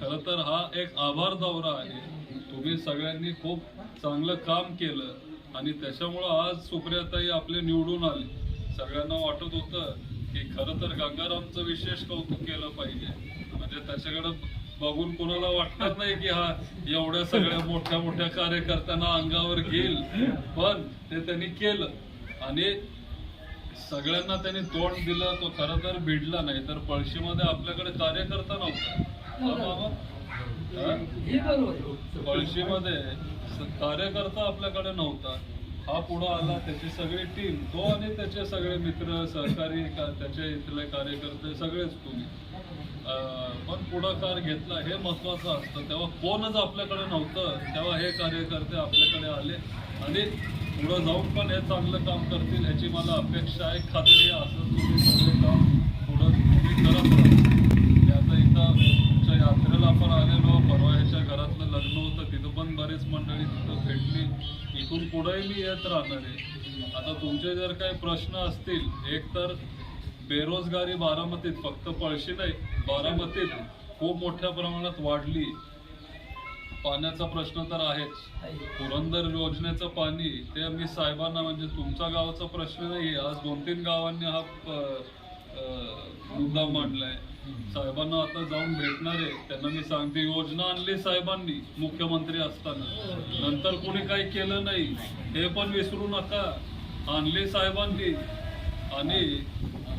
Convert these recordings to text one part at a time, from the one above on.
खर तर हा एक आभार दौरा आहे. तुम्ही सगळ्यांनी खूप चांगलं काम केलं आणि त्याच्यामुळं आज सुप्रियाताई आपले निवडून आले. सगळ्यांना वाटत होतं की खरं तर गंगारामचं विशेष कौतुक केलं पाहिजे. म्हणजे त्याच्याकडे बघून कोणाला वाटणार नाही की हा एवढ्या सगळ्या मोठ्या मोठ्या कार्यकर्त्यांना अंगावर घेईल. पण ते त्यांनी केलं. आणि सगळ्यांना त्यांनी तोंड दिलं तो खरं तर भिडला नाही तर पळशीमध्ये आपल्याकडे कार्यकर्ता नव्हता. कळशीमध्ये कार्यकर्ता आपल्याकडे नव्हता. हा पुढं आला त्याची सगळी टीम तो आणि त्याचे सगळे मित्र सहकारी त्याचे इथले कार्यकर्ते सगळेच तुम्ही. पण पुढाकार घेतला हे महत्वाचं असतं. तेव्हा कोणच आपल्याकडे नव्हतं. तेव्हा हे कार्यकर्ते आपल्याकडे आले आणि पुढं जाऊन पण हे चांगलं काम करतील ह्याची मला अपेक्षा आहे. खात्री आहे असं तुम्ही सगळे काम पुढं तुम्ही करत राहा मी आता इथं तुमच्या यात्रेला पण आलेलो परवा ह्याच्या घरातलं लग्न होतं तिथं पण बरेच मंडळी तिथं भेटली. इथून पुढेही मी येत राहणार आहे. आता तुमचे जर काही प्रश्न असतील एक तर बेरोजगारी बारामतीत फक्त पळशी नाही बारामतीत खूप मोठ्या प्रमाणात वाढली. पाण्याचा प्रश्न तर आहेच. पुरंदर योजनेचं पाणी ते मी साहेबांना म्हणजे तुमचा गावाचा प्रश्न नाही आज दोन तीन गावांनी हा प- अं, मुद्दा मांडलाय. साहेबांना आता जाऊन भेटणार आहे. त्यांना मी सांगते योजना आणली साहेबांनी मुख्यमंत्री असताना. नंतर कोणी काही केलं नाही. हे पण विसरू नका. आणली साहेबांनी. आणि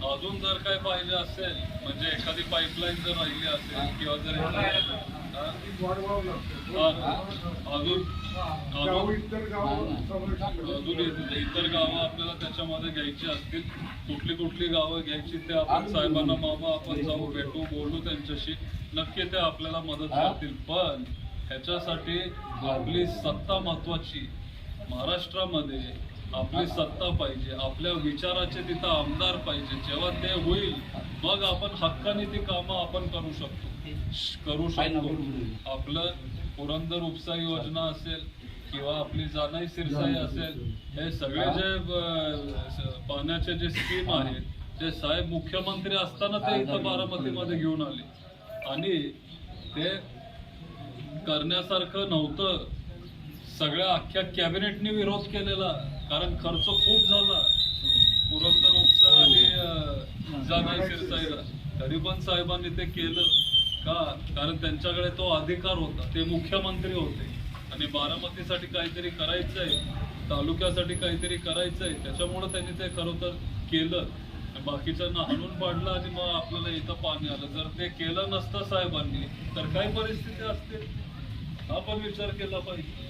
अजून जर काय पाहिजे असेल म्हणजे एखादी पाईपलाईन जर राहिली असेल किंवा जर. अजून अजून अजून इत- इतर गावं आपल्याला त्याच्यामध्ये घ्यायची असतील. कुठली कुठली गावं घ्यायची ते आपण साहेबांना मामा आपण जाऊ भेटू बोलू त्यांच्याशी. नक्की ते आपल्याला मदत करतील. पण ह्याच्यासाठी आपली सत्ता महत्वाची. महाराष्ट्रामध्ये आपली सत्ता पाहिजे आपल्या विचाराचे तिथं आमदार पाहिजे जेव्हा ते होईल मग आपण हक्काने ती कामं आपण करू शकतो. करू शकतो. आपलं पुरंदर उपसा योजना असेल किंवा आपली जानाई सिरसाई असेल हे सगळे जे पाण्याचे जे स्कीम आहेत ते साहेब मुख्यमंत्री असताना ते इथं बारामतीमध्ये घेऊन आले. आणि ते करण्यासारखं नव्हतं. सगळ्या अख्ख्या कॅबिनेटने विरोध केलेला. कारण खर्च खूप झाला. पुरंदर उपसा आणि अं, तरी पण साहेबांनी ते केलं. का? कारण त्यांच्याकडे तो अधिकार होता. ते मुख्यमंत्री होते. आणि बारामतीसाठी काहीतरी करायचंय. तालुक्यासाठी काहीतरी करायचंय. त्याच्यामुळे त्यांनी ते खरं तर केलं. बाकीच्यांना हाणून पाडलं आणि मग आपल्याला इथं पाणी आलं. जर ते केलं नसतं साहेबांनी तर काय परिस्थिती असते? हा पण विचार केला पाहिजे.